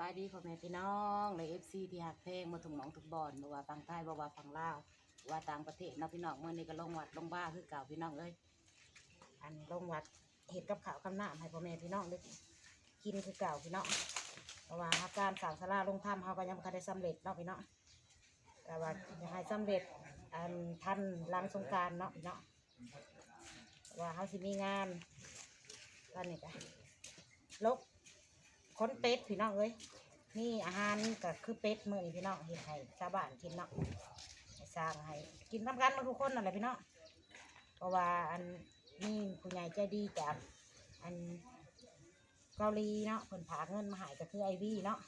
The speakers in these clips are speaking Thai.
บายดีพ่อแม่พี่น้องเลยเอฟซีที่หักเพลงมาถุงหนองถุงบอลบ่ว่าฟังใต้บ่ว่าฟังลาวว่าต่างประเทศนะพี่น้องเมื่อนี้ก็ลงวัดลงบ้าคือเก่าพี่น้องเอ้ยอันลงวัดเห็ดกับข้าวคำน้ำให้พ่อแม่พี่น้องได้กินคือเก่าพี่น้องเพราะว่าอาการสาวสลาลงถ้ำเขาก็ยังไม่ได้สำเร็จเนาะพี่น้องแต่ว่าอยากให้สำเร็จอันทันหลังสงการเนาะพี่น้องว่าเขาสิมีงานตอนนี้ก็ลก ค้นเป็ดพี่น้องเอ้ยนี่อาหารก็คือเป็ดมื้อนี้พี่น้องเฮ็ดให้ชาวบ้านกินเนาะสร้างให้กินทำกันมาทุกคนนั่นแหละพี่น้องเพราะว่าอันนี่ผู้ใหญ่ใจดีจากอันเกาหลีเนาะเพิ่นผาเงินมาหายก็คือไอวี่เนาะ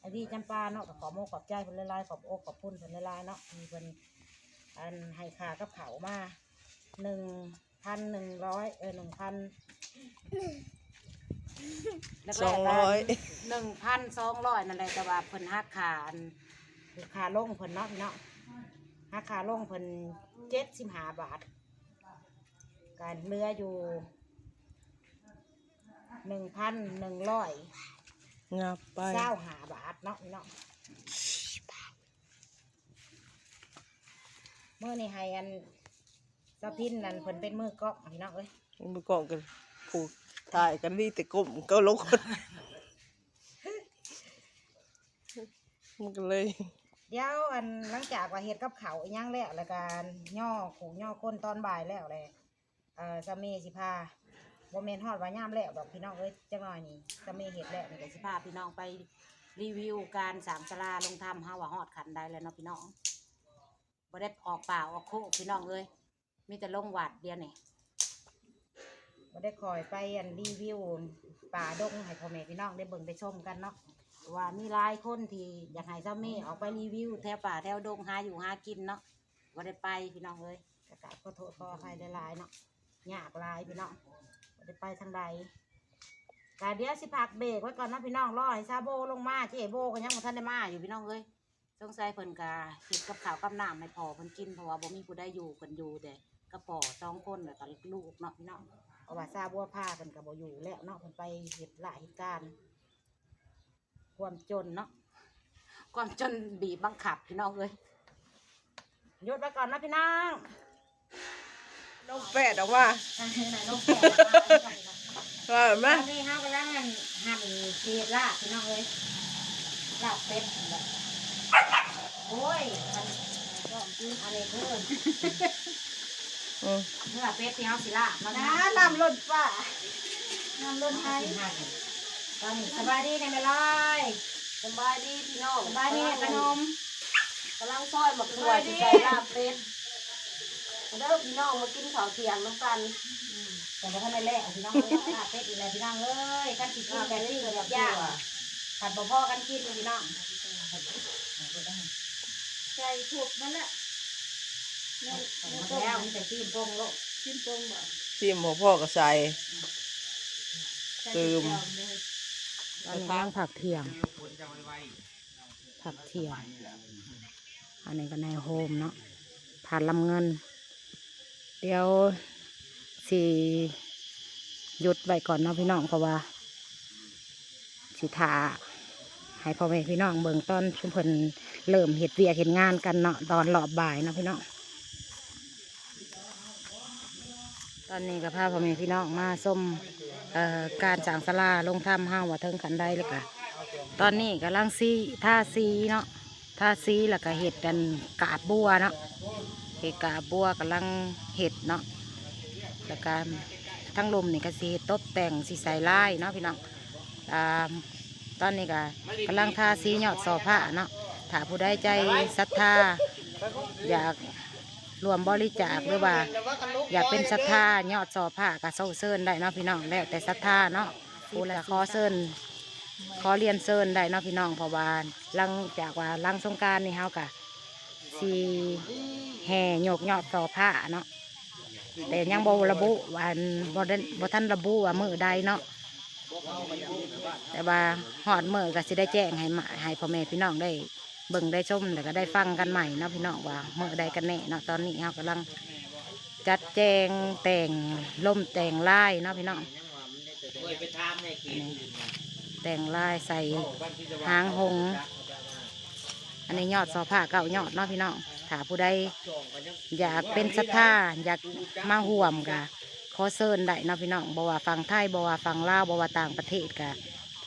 ไอวี่จำปาเนาะก็ขอโมกขอบใจเพิ่นหลายขอบอกขอบคุณเพิ่นหลายเนาะมีเพิ่นอันให้ค่ากับเขามาหนึ่งพันหนึ่งร้อยเออหนึ่งพัน สองร้อยหนึ่งพันสองร้อยนั่นแหละแต่ว่าเพิ่นหักขาอันคือขาลงเพิ่นเนาะพี่เนาะหักขาลงเพิ่นเจ็ดสิบห้าบาท การเรืออยู่หนึ่งพันหนึ่งร้อยงับไปเก้าหาบาทเนาะพี่เนาะเมื่อนี่ให้อันเจ้าพินนั่นเพิ่นเป็นมือกล้องพี่เนาะเอ้ยมันกองกันผูก ถ่ายกันนี่แต่ก้มก็ลงคนมันก็เลยเดี๋ยวอันหลังจากว่าเฮ็ดกับเขาวอีหยังแล้วแล้วการย่อขู่ย่อก้นตอนบ่ายแล้วเลยเอ่อสามีสิพาบ่แม่นฮอดว่ายามแล้วดอกพี่น้องเอ้ยจังหน่อยนี่สามีเฮ็ดแล้วนี่ก็สิพาพี่น้องไปรีวิวการสางศาลาลงถ้ำเฮาว่าฮอดขันได้แล้วเนาะพี่น้องบ่ได้ออกป่าออกโคกพี่น้องเอ้ยมีแต่ลงวัดเดียวนี่ บ่ได้คอยไปอันรีวิวป่าดงให้พ่อแม่พี่น้องได้เบิ่งได้ชมกันเนาะว่ามีหลายคนที่อยากให้เจ้าแม่ออกไปรีวิวแถวป่าแถวดงหาอยู่หากินเนาะว่าได้ไปพี่น้องเอ้ยกระกาขอโทษขออภัยหลายๆเนาะยากหลายพี่น้องว่าได้ไปทางใดกาเดี๋ยวสิพักเบรกไว้ก่อนนะพี่น้องรอให้ซาโบลงมาเจ๊โบก็ยังบ่ทันได้มาอยู่พี่น้องเอ้ยสงสัยเพิ่นกาเฮ็ดกับข้าวกับน้ำให้พอเพิ่นกินเพราะว่าบ่มีผู้ใดอยู่เพิ่นอยู่แต่กระป๋อสองคนแล้วก็ลูกเนาะพี่น้อง ราะว่าซาโบพาเพิ่นก็บ่อยู่แล้วเนาะเพิ่นไปเฮ็ดหลายเหตุการณ์ความจนเนาะความจนบีบบังคับพี่น้องเอ้ยหยุดไปก่อนนะพี่น้องน้องแปดออกมาอันนี้นะน้องแก่ว่าไหมอันนี้เขากำลังหั่นหั่นเศษลาบพี่น้องเอ้ยลาบเป็ดนั่นแหละโอ้ยมันก็อันนี้คืออืม เนื้อเป็ดที่เขาสิลาบมาน้ำน้ำล้นฟ้าน้ำล้นไทยตอนนี้สบายดีในเมลอยสบายดีพี่น้องสบายดีขนมกำลังซอยหมกตัวสิใส่ลาบเป็ดเด้อพี่น้องมากินข้าวเที่ยงน้ำกันแต่ว่าท่านได้แลกพี่น้องเอ้ยลาบเป็ดอีกแล้วพี่น้องเอ้ยขั้นกินแบบนี้แบบยากผัดบ่พ่อกันกินพี่น้องใส่ถูกมันละในเอาในมาต้มแล้วมันจะซีมโป่งโลกกินตรงบ่ทีมหัวพ่อก็ใส่ใส่เติมเลยตอนนี้กำลังผักเทียงผักเทียงอันนี้ก็ในโฮมเนาะผ่านลำเงิน เดี๋ยวสิหยุดไว้ก่อนเนาะพี่น้องเพราะว่าสิถาให้พ่อแม่พี่น้องเบิ่งตอนชุมเพิ่นเริ่มเห็ดเวียกเห็ดงานกันเนาะตอนรอบบ่ายเนาะพี่น้อง ตอนนี้ก็พาพ่อแม่พี่น้องมาส้มเอ่อการจางสลาลงถ้ำห้าว่าเทิงขันได้เลยค่ะตอนนี้กำลังซีท่าซีเนาะท่าซีแล้วก็เห็ดกันกาบบัวเนาะเห็ดกาบบัวกำลังเห็ดเนาะแล้วก็ทั้งลมนี่ก็สีตบแต่งสีใส่ลายเนาะพี่น้องอตอนนี้ก็กำลังท่าสีหยอดสอผ้าเนาะถ้าผู้ใดใจศรัทธาอยาก รวมบริจาคหรือว่า อยากเป็นศรัทธายอดสอผ้ากะเซาเซินได้เนาะพี่น้องแล้วแต่ศรัทธาเนาะผู้ละขอเซินขอเรียนเซินได้เนาะพี่น้องเพราะว่าหลังจากว่าหลังสงกรารนี่เฮากะสีแห่โยกยอดสอผ้าเนาะแต่ยังบ่ระบุว่าอันบ่ได้บ่ทันระบุว่ามือใดเนาะแต่ว่าหอดมือก็สิได้แจ้งให้มาให้พ่อแม่พี่น้องได้ เบิ่งได้ชมแล้วก็ได้ฟังกันใหม่เนาะพี่น้องว่าเมื่อใดกันแน่เนาะตอนนี้เฮากำลังจัดแจงแต่งล่มแต่งลายเนาะพี่น้องแต่งลายใส่หางหง อันนี้ยอดซอผ้าเก่ายอดเนาะพี่น้องถ้าผู้ใดอยากเป็นศรัทธาอยากมาห่วมกะขอเซิญได้เนาะพี่น้องบ่ว่าฟังไทยบ่ว่าฟังลาวบ่ว่าต่างประเทศกะ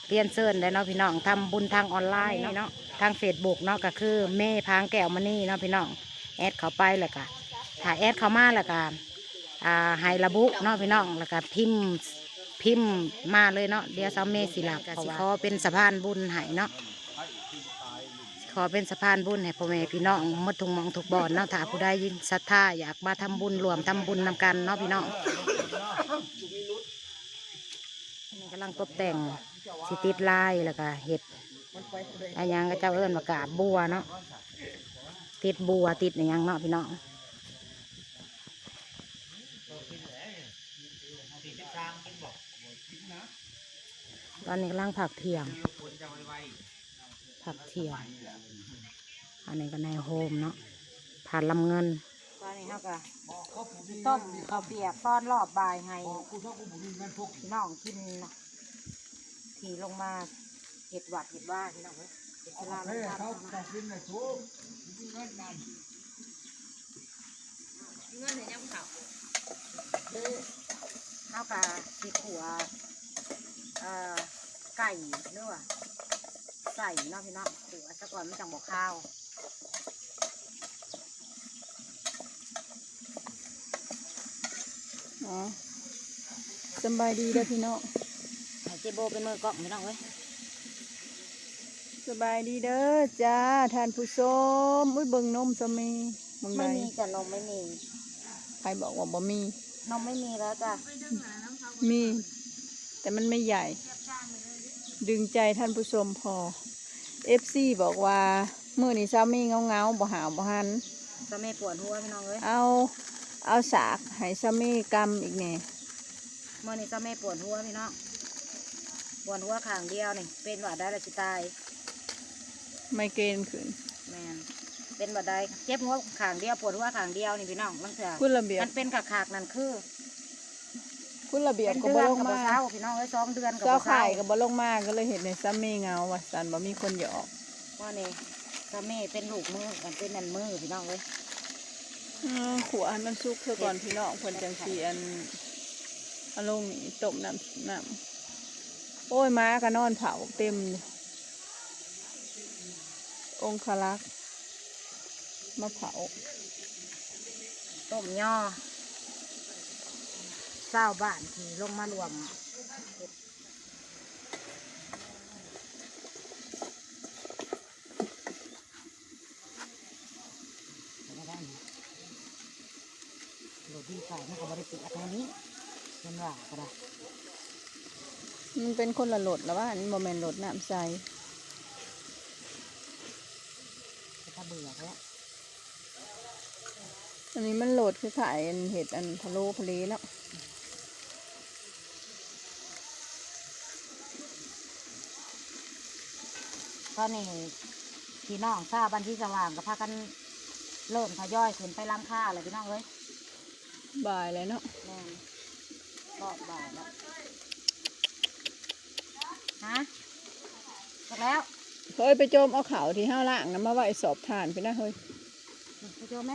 เรียนเซิญได้เนาะพี่น้องทำบุญทางออนไลน์เนาะ ทางเฟซบุ๊กเนาะก็คือเม่พางแก้วมานี่เนาะพี่น้องแอดเขาไปแล้วก็ถ้าแอดเขามาแล้วก็อ่าให้ระบุเนาะพี่น้องแล้วก็พิมพ์พิมพ์มาเลยเนาะเดี๋ยวซาเมสิลักสิขอเป็นสะพานบุญให้เนาะขอเป็นสะพานบุญให้พ่อแม่พี่น้องมดทุกหมองทุกบ่อนเนาะถ้าผู้ใดยินศรัทธาอยากมาทำบุญรวมทำบุญนำกันเนาะพี่น้องนี่กำลังตกแต่งสิติดลายแล้วก็เห็ด อันยังก็เจ้าเอิ้นว่ากาบบัวเนาะติดบัวติดอนหยังเนาะพี่น้องตอนนี้กำลังผักเทียงผักเทียงอันนี้ก็ในโฮมเนาะผ่านลำเงินตอนนี้เขาก็ต้มข้าวเปียกต้อนรอบบายให้น้องกินนะขี่ลงมา เห็ดหวัดเห็ดว่าพี่น้องเว้ยเห็ดสลามเห็ดลามคือเขาก็สีขัวเอ่อไก่หรือว่าใส่เนาะพี่น้องขัวซะก่อนไม่จังบอกข้าวอ๋อสำบายดีเด้อพี่น้องให้เจโบเป็นมือกล้องพี่น้องเว้ย สบายดีเด้อจ้าท่านผู้ชมอุ้ยเบิ่งนมสมีเบิ่งไม่ได้มีจ้ะนมไม่มี ใครบอกว่าบ่มี นมไม่มีแล้วจ้ะมี แต่มันไม่ใหญ่ ดึงใจท่านผู้ชมพอ FC บอกว่ามื้อนี้ซามีเงาๆบ่หาวบ่หันจะไม่ปวดหัวพี่น้องเว้ยเอาเอาสากให้ซามีกำอีกแหน่เมื่อนี้จะไม่ปวดหัวพี่น้องปวดหัวข้างเดียวนี่เป็นหวัดได้และสิตาย ไม่เกณฑ์ขึ้น แมนเป็นหวัดได้เจ็บหัวข้างเดียวปวดหัวข้างเดียวนี่พี่น้องมันเถื่อคุณระเบียบ มันเป็นขากขากๆนั่นคือคุณระเบียบเป็นก็เดืบ่อนลงกับบ่มาเช้าพี่น้องเอ้ยสองเดือนกับเจ้าบ่เช้าไข่ก็บ่ลงมาก็เลยเห็นในซามีเงาว่าสันบ่มีคนหยอกว่านี่จะไม่เป็นลูกมือมันเป็นนันมือพี่น้องเว้ยอืมขัวให้มันสุกเธอก่อนพี่น้องเพิ่นจังสีอันเอาลงนี่ต้มน้ำน้ำโอ้ยม้าก็นอนเผาเต็มอยู่ องคลักษ์มาเผาต้มย่อเศร้าบ้านที่ลงมารวมไม่ได้นะโรดีไก่มันก็บริสุทธิ์อันนี้มันว่าก็ได้มันเป็นคนละโหลดแล้วว่าอันนี้โมเมนโหลดน้ำใส แต่ถ้าเบื่อแล้ว อันนี้มันโหลดคือขายอันเห็ดอันพะโล้พะเลแล้วตอนนี้พี่น้องทราบบันที่สว่างก็พากันเริ่มทยอยขึ้นไปล้างค่าเลยพี่น้องเอ้ยบ่ายเลยเนาะแม่นก็บ่ายแล้วฮะเสร็จแล้วเฮ้ยไปโจมเอาเขาวที่ห้าล่างนะมาไว้สอบทานไปนะเฮ้ย ไปโจมไหม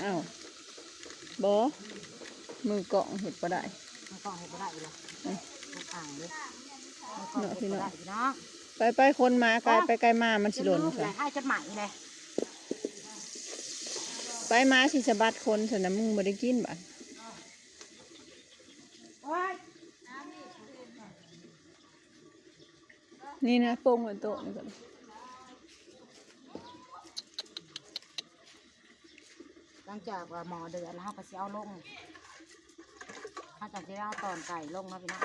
อ้าวบอมือเกาะเห็ดก็ได้มันก็เห็นบ่ได้อีกแล้วอืมมันอ่างเลยมันก็เห็นบ่ได้พี่น้องไปไปคนมาไกลไปไกลมามันสิหล่นเลค่ะยให้จดหมายเลยไปมาสิสะบัดคนสนะมึงบ่ได้กินบ่ะโอ้ยนี่นะโป่งบนโต๊ะนี่ก่อน หลังจากว่าหมอเดือดแล้วเขาก็สิเอาลงเขาจะสิเอาตอนไก่ลงเนาะพี่น้อง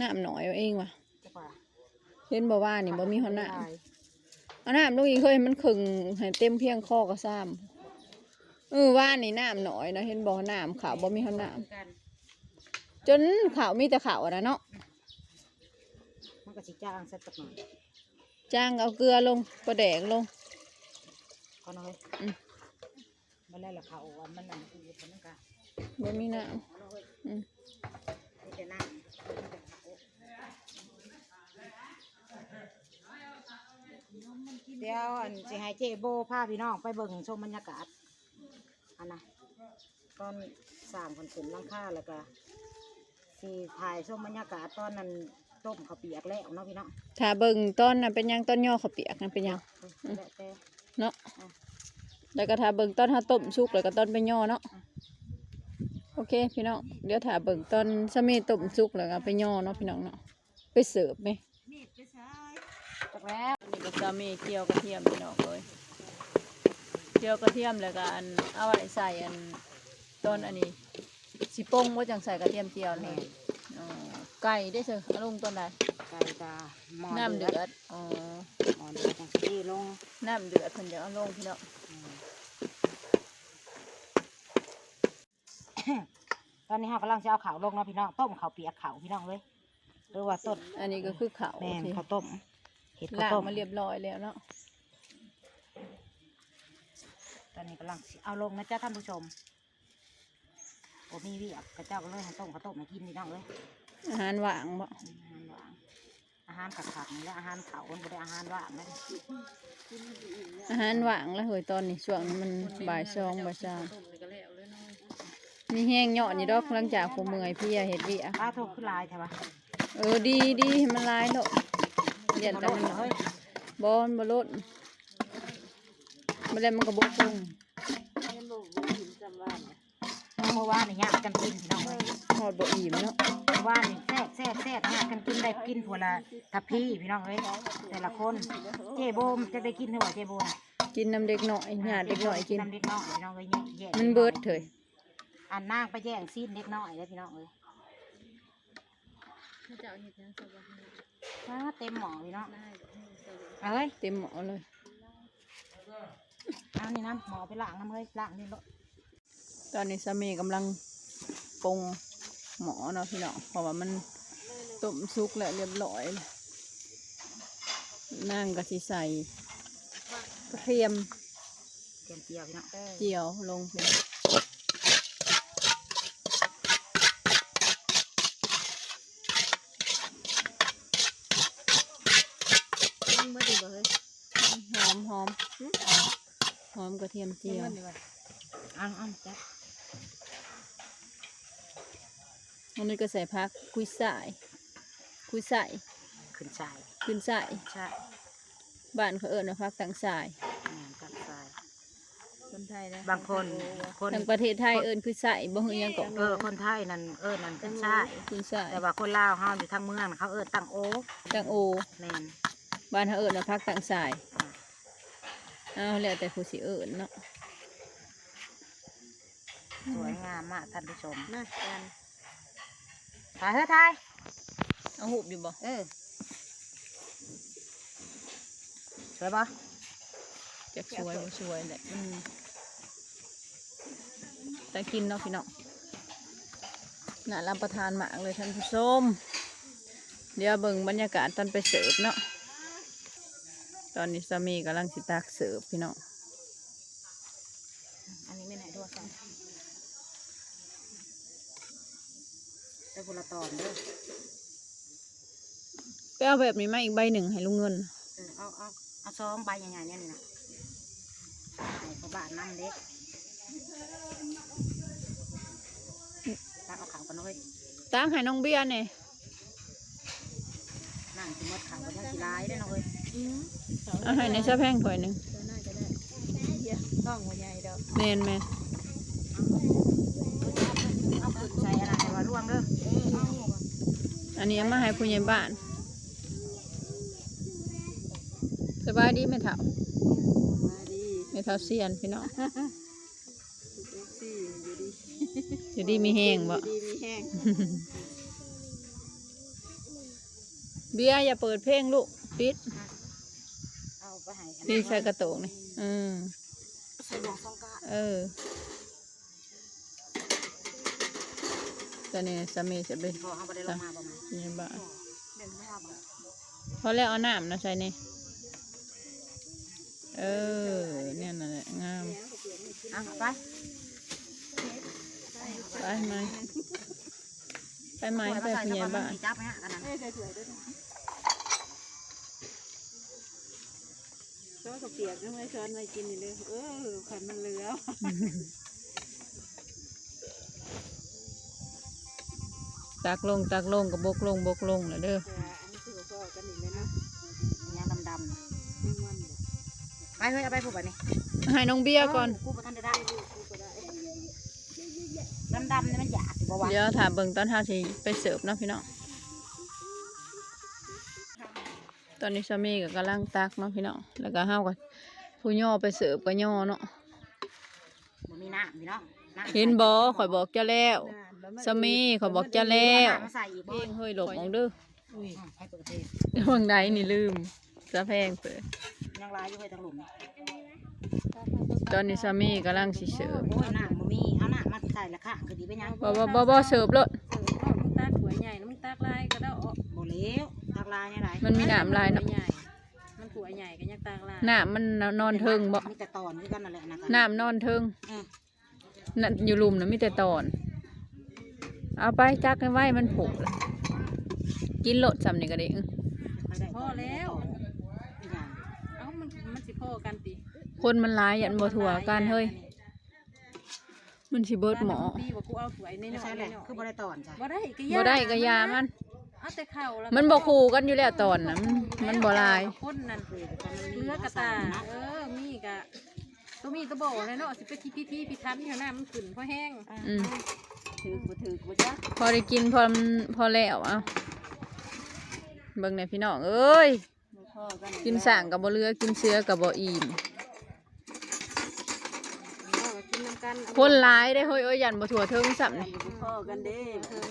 น้ำหน่อยเอาเองว่ะจะกว่าเห็นบ่ว่านี่บ่มีหอน้ำเอาน้ำลูกอีกเคยมันขึงให้เต็มเพียงคอก็ซ้ำเออว่านี่น้ำหน่อยนะเห็นบ่น้ำขาวบ่มีหอน้กันำจนขาวมีแต่ขาวอะนะเนาะมันก็สิจ้างสักจักหน่อยจ้างเอาเกลือลงปลาแดกลง เขน้อยมันแล้วละเขาว่ามันนั่นคือคนนั้นกะบ่มีน้ำอืมมีแต่น้เดี๋ยวอันสิให้เจ๊โบพาพี่น้องไปเบิ่งชมบรรยากาศอันนะตอนสามคนขึ้นลังค่าแล้วก็สี่ถ่ายชมบรรยากาศตอนนั้นต้มข้าวเปียกแล้วเนาะพี่น้องถ้าเบิ่งต้นนั้นเป็นยังต้นย่อข้าวเปียกนั้นเป็นยัง เออแล้วแต่เนาะแล้วก็ถ้าเบิ่งต้นถ้าต้มสุกแล้วก็ต้นไปย่อเนาะโอเคพี่น้องเดี๋ยวถ้าเบิ่งต้นสะเมีต้มสุกแล้วก็ไปย่อเนาะพี่น้องเนาะไปเสิร์ฟไหมจากแล้วนนี้ก็จะมีเจียวกระเทียมพี่น้องเลยเจียวกระเทียมแล้วก็อันเอาไว้ใส่อันต้นอันนี้สิโป้งว่าจังใส่กระเทียมเจียวนี่ไก่ได้เสิเอาลงต้นใด ก่ตาหม้อน้ำเดือดอ๋อหม้อเดือดจังซี่ลงน้ำเดือดเพิ่นจะเอาลงพี่น้องตอนนี้เรากำลังจะเอาข้าวลงเนาะพี่น้องต้มข้าวเปียกข้าวพี่น้องเลยหรือว่าต้นอันนี้ก็คือข้าวแม่นที่ข้าวต้มเห็ดข้าวล้างต้มมาเรียบร้อยแล้วเนาะตอนนี้กำลังสิเอาลงนะจ๊ะท่านผู้ชมโอ้มีเวียกกระเจ้าก็เลยให้ต้มข้าวต้มมากินพี่น้องเลยอาหารว่างบ่ อาหารหวานอาหารผักๆนี่แหละอาหารเขาคนบ่ได้อาหารว่างนะอาหารว่างแล้วเฮ้ยตอนนี้ช่วงนี้มันบ่ายสองบ่ายสามมีแห้งเหยาะนี่ดอกหลังจากผมเมื่อยเพลียเฮ็ดเวียกป้าโทรขึ้นไลน์ใช่ปะเออดีดีให้มันลายเนาะเรียนแต่มันเฮ้ยบอลบอลลดมาแล้วมันก็บกลงเมื่อวานนี่ยากกันกินพี่น้องเลยหอดบ่อิ่มเนาะเมื่อวานนี่แซ่บแซ่บ ได้กินผัวละทัพพี่พี่น้องเลยแต่ละคนเจโบมจะได้กินหรือว่าเจโบน่ะกินน้ำเด็กหน่อยหยาดเด็กหน่อยกินน้ำเด็กน้อยพี่น้องเลยแย่แย่มันเบิดเถยอันนางไปแย่งซีนเด็กน้อยเลยพี่น้องเลยฟ้าเต็มหม้อพี่น้องเอาเฮ้ยเต็มหม้อเลยเอานี่น้ำหม้อไปล้างน้ำเฮ้ยล้างนี่รถตอนนี้สามีกำลังปรุงหมอเนาะพี่น้องเพราะว่ามัน ต้มสุกแล้วเรียบร้อยแล้วนั่งกะสิใส่กระเทียมเตรียมเจียวพี่น้องเจียวลงไปเมื่อดีบ่เฮ้ยหอมหอมหอมกระเทียมเจียวเอาเอาจ้ะอันนี้ก็ใส่พักคุยสาย คุยใส่ขึ้นชายขึ้นใส่ใช่บ้านเขาเอิญว่าพักต่างสายแม่นกับชาย คนไทยนะบางคนคนทางประเทศไทยเอิญคุยใส่บ่ฮู้หยังก็เออคนไทยนั่นเออนั่นขึ้นชายคุยใส่แต่ว่าคนลาวเฮาอยู่ทางเมืองน่ะเขาเออตั้งโอตังโอ แม่นบ้านเขาเอิญว่าพักต่างสายเอาแล้วแต่ผู้สิเอิญเนาะสวยงามมากท่านผู้ชม น่ากันถ่ายเถอะถ่าย เอาหูบอยู่บ่เออสวยปะจักสวยบ่สวยแหละอืมแต่กินเนาะพี่น้องน่ารับประทานมากเลยท่านผู้ชมเดี๋ยวเบิ่งบรรยากาศตอนไปเสิร์ฟเนาะตอนนี้สามีกำลังสิตักเสิร์ฟพี่น้องอันนี้ไม่ไหนด้วยกันได้คนละตอนเด้อ ไปเอาแบบนี้มาอีกใบหนึ่งให้ลุงเงิน เออเอาเอาเอาซองใบใหญ่ๆเนี่ยนี่นะให้เขาบ้านน้ำเด็กตักเอาขาวกันเว้ยตั้งให้น้องเบียร์เนี่ยนั่งกินมดขาวกันยังสีลายได้อเนาะเว้ยเอาให้ในซะแพงถ้วยหนึ่งน่าจะได้ต้องหัวใหญ่ดอกแมนแมนเอาขึ้นใส่อะไรให้ว่าร่วงเด้ออันนี้เอามาให้ผู้ใหญ่บ้าน สบายดีไหมเถ่ามาดีไม่เท่าเซียนพี่น้องสี่อยู่ดีอยู่ดีมีแห้งบ่ดีมีแห้งเบียร์อย่าเปิดเพลงลูกปิดเอาไปให้อันปินี้ดใส่กระโตกนี่อืมใส่หลวงซองกาเออตอนนี้สามีจะไปพอเขาไปได้ลงมาประมาณผู้ใหญ่บ้านเด่นไม่เอาบ่พอแล้วเอาน้ำนะใส่นี่ เออ เนี่ยนั่นแหละงามเอาไป ไปไหมไปไหมไปผู้ใหญ่บ้านจับไหมฮะกันนั้นไม่เคยสวยด้วยนะก็กระเปียกก็ไม่ช้อนไม่กินนี่เลย เออขันมันเหลือตักลงตักลงกับบกลงบกลงแล้วเด้อแต่อันนี้คือพ่อ เฮ้ยเอาไปผูกแบบนี้ให้น้องเบี้ยก่อนกูบ่ทันได้ได้ดำๆนี่มันหยาบอยู่บ่วะเดี๋ยวถามเบิ่งตอนเฮาสิไปเสิร์ฟเนาะพี่น้องตอนนี้สามีก็กำลังตักเนาะพี่น้องแล้วก็เฮาก็ผู้ย่อไปเสิร์ฟก็ย่อเนาะบ่มีน้ำพี่น้องน้ำเห็นบ่ข่อยบอกเจ้าแล้วสามีข่อยบอกเจ้าแล้วน้ำมาใส่อีกเอบ่งเฮ้ยหลบออกเด้ออืมให้เปิดประเทศเรื่องใดนี่ลืมสะแพงเปิด ยังลายอยู่ให้ทางหลุมตอนนี้สามีกำลังสิเสิร์ฟโอ้ยน้ำบ่มีเอาน้ำมาใส่ละค่ะคือดีไปยังบ่บ่บ่บ่เสิร์ฟเลยเออเอามึงตากหัวใหญ่แล้วมึงตากลายก็ได้ออกบ่เลวทางลายนี่ไรมันมีน้ำลายเนาะหัวใหญ่มันหัวใหญ่ก็ยังตากลายน้ำมันนอนเทิงบ่มีแต่ตอนคือกันนั่นแหละนะน้ำนอนเทิงเออนั่นอยู่ลุมนะมีแต่ตอน เอาไปจักให้ไว้มันผุละกินโลดซ้ำนี่ก็ได้อื้อพอแล้ว อีหยัง เอ้ามันมันสิพ่อกันติ คนมันหลายยันบ่ถั่วกันเฮ้ย มันสิเบิดหมอดีกว่ากูเอาสวยในไม่น้อใช่ยแหละๆคือบ่ได้ตอนใช่บ่ได้ก็บ่ได้ก็ยามัน เอาแต่เข่าแล้วมันบ่คู่กันอยู่แล้วตอนนะมันมันบ่หลาย คนนั่นเลือกระตาเออมีกะตัวมีตัวโบเลยเนาะสิไปที่พิธีพิธันอยู่น้ามันขึ้นเพราะแห้งอืม ถือบ่ถือบ่จ้ะพอได้กินพอมันพอแล้วเอาเบิ่งในอยพี่น้องเอ้ยบ่พอกันกินสั่งกับบ่เรือกินเชื้อกับบ่อิ่ม เอา กันคนหลายได้เฮ้ยเอ้ยยันบ่ถั่วเทิงซ้ำนี่บ่อกันเด้เพิ่ง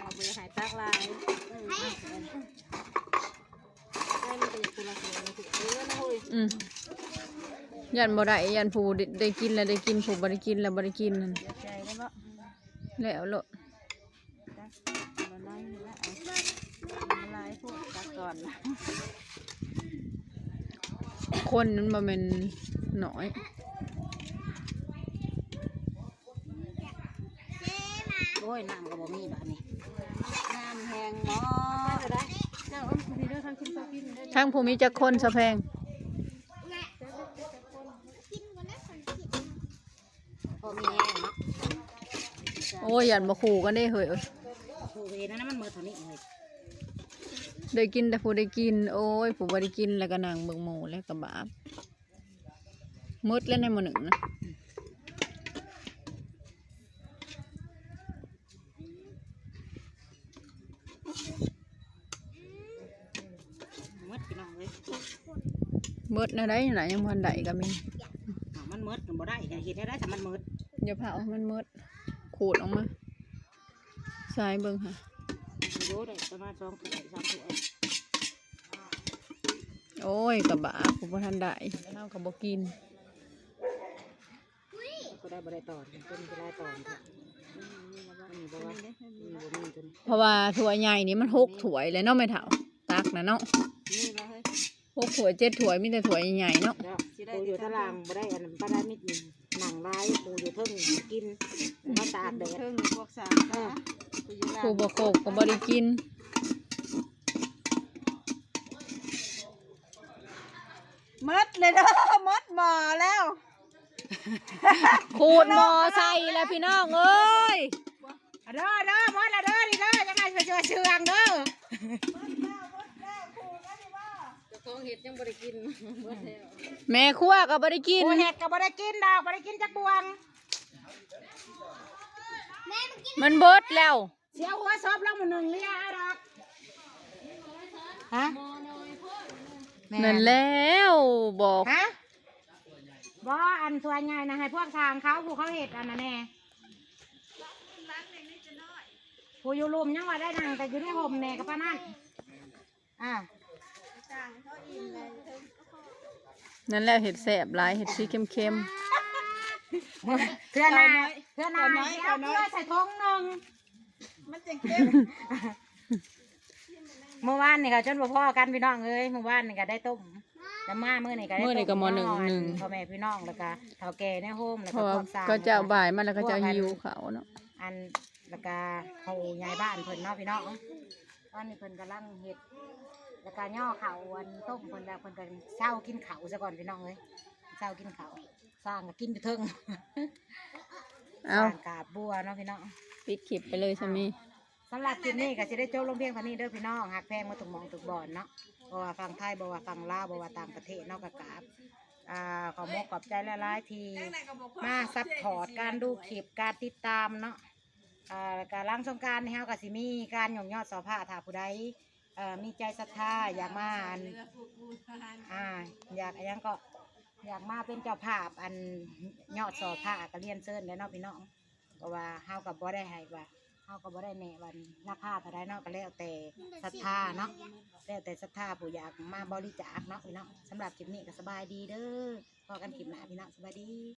เอาไปหายตากลายให้มันก็อยู่คนละส่วนถือเออนะเฮ้ยอืมยันบ่ได้ยันผู้ได้กินแล้วได้กินผู้บ่ได้กินแล้วบ่ได้กินนั่นใจได้บ่แล้วโลดบ่น้อยนี่ละลายพวกตักก่อนคนนั้นบ่แม่นน้อย อ้ยน้ำก็บ่มีบาดนี้น้ำแห้งหมอได้เจ้าเอาคุณพี่เด้อทางกินข้าวกินได้ทั้งผู้มีจักคนสะแพงพอมีแห้งเนาะโอ้ยยันบ่คู่กันได้เฮ้ยเอ้ยผู้เวรนั่นนะมันมือเท่านี้เลยได้กินแต่ผู้ได้กิน โอ้ยผู้บ่ได้กินแล้วก็นั่งเบิ่งหมู่แล้วก็บาปหมดแล้วในหมื้อหนึ่งนะ มืดพี่น้องเลย หมดนะได้น่ะยังบ่ทันได้ก็มีอ่ามันมืดมันบ่ได้ก็เห็นได้ได้แต่มันมืดอย่าเผาให้มันหมดขูดออกมาสายเบิ่งค่ะ โยได้ประมาณสองถ้วยสามถ้วยโอ้ยกะบาผู้บ่ทันได้เฮาก็บ่กิน ก็ได้บ่ได้ตอนเป็นบ่ได้ตอนค่ะอันนี้บ่ว่าอันนี้บ่มีจน เพราะว่าถ้วยใหญ่นี่มันหกถ้วยเลยเนาะแม่เฒ่าตักนะเนาะนี่ละเฮ้ย หกถ้วยเจ็ดถ้วยมีแต่ถ้วยใหญ่ๆเนาะแล้วปูอยู่ตารางบ่ได้อันนั้นบ่ได้มิดหนึ่งหนังลายปูอยู่เทิงกินมาตากแดด เทิงพวกสามนะกูอยู่ล่างผู้บ่โคกก็บ่ได้กิน มดเลยเด้อมดหมอแล้วขูดหมอใส่แล้วพี่น้องเอ้ยอะเด้อเด้อมดละเด้อนี่เด้อยังไงเชื่อเชื่องเด้อ เจ้าของเห็ดยังบ่ได้กินมดแล้วแม่ครัวก็บ่ได้กินปูเห็ดก็บ่ได้กินดอกบ่ได้กินจักบวงมันเบิดแล้ว เสียหัวซอบลงมาหนึ่งเลียดอกฮะนั่นแล้วบอกฮะบ่อันส่วนใหญ่นะให้พวกทางเขาผู้เขาเห็ดอันนั้นแน่ผู้อยู่รุมยังว่าได้นั่งแต่อยู่ในห่มแน่กับป้านั่นอ่า นั่นแหละเห็ดแสบหลายเห็ดสีเข้มเพื่อนนายเพื่อนนายเอาเพื่อใส่ทงหนึ่งมันจะเข้มเมื่อวานนี่ก็จนบ่พ่อกันพี่น้องเอ้ยเมื่อวานนี่ก็ได้ต้มน้ำมาเมื่อนี่ก็ๆได้เมื่อนี่ก็หมอหนึ่งหนึ่ง พ่อแม่พี่น้องแล้วก็เฒ่าแก่ในโฮมแล้วเพก็ราะว่าพวกสาวก็จะเอาบ่ายมาแล้วก็จะเอาหิวเขาเนาะอันแล้วก็เขาย้ายบ้านเพิ่นเนาะพี่น้องเอตอนนี้เพิ่นกำลังเฮ็ด แล้วก็ย่อเขาวันต้มเพิ่นแล้วเพิ่นก็เช้ากินข้าวซะก่อนพี่น้องเอ้ยเช้ากินข้าวสร้างก็กินอยู่เทิงเอาสร้างกาบบัวเนาะพี่น้อง ปิดคลิปไปเลยสามีสำหรับคลิปนี้ก็จะได้จบลงเพียงเท่านี้เด้อพี่น้องหักแพงมาถูกหมองถูกบอนเนาะบ่ว่าฟังไทยบ่ว่าฟังลาวบ่ว่าต่างประเทศเนาะกะกราบอ่าขอมกขอบใจหลายๆทีมาซัพพอร์ตการดูคลิปการติดตามเนาะอ่าการล้างสงกรารนี่เฮาก็สิมีการหย่องยอดสอผ้าถ้าผู้ใด เอ่อมีใจศรัทธาอยากมาอันอ่าอยากอันยังก็อยากมาเป็นเจ้าภาพอันยอดสอผ้าก็เรียนเชิญแล้วเนาะพี่น้องเพราะว่าเฮากับบ่ได้ให้ว่าเฮาก็บ่ได้แน่วันราคาเท่าไรเนาะก็แล้วแต่ศรัทธาเนาะแล้วแต่ศรัทธาผู้อยากมาบริจาคเนาะพี่น้องสำหรับคลิปนี้ก็สบายดีเด้อพอกันคลิปหน้าพี่น้องสบายดี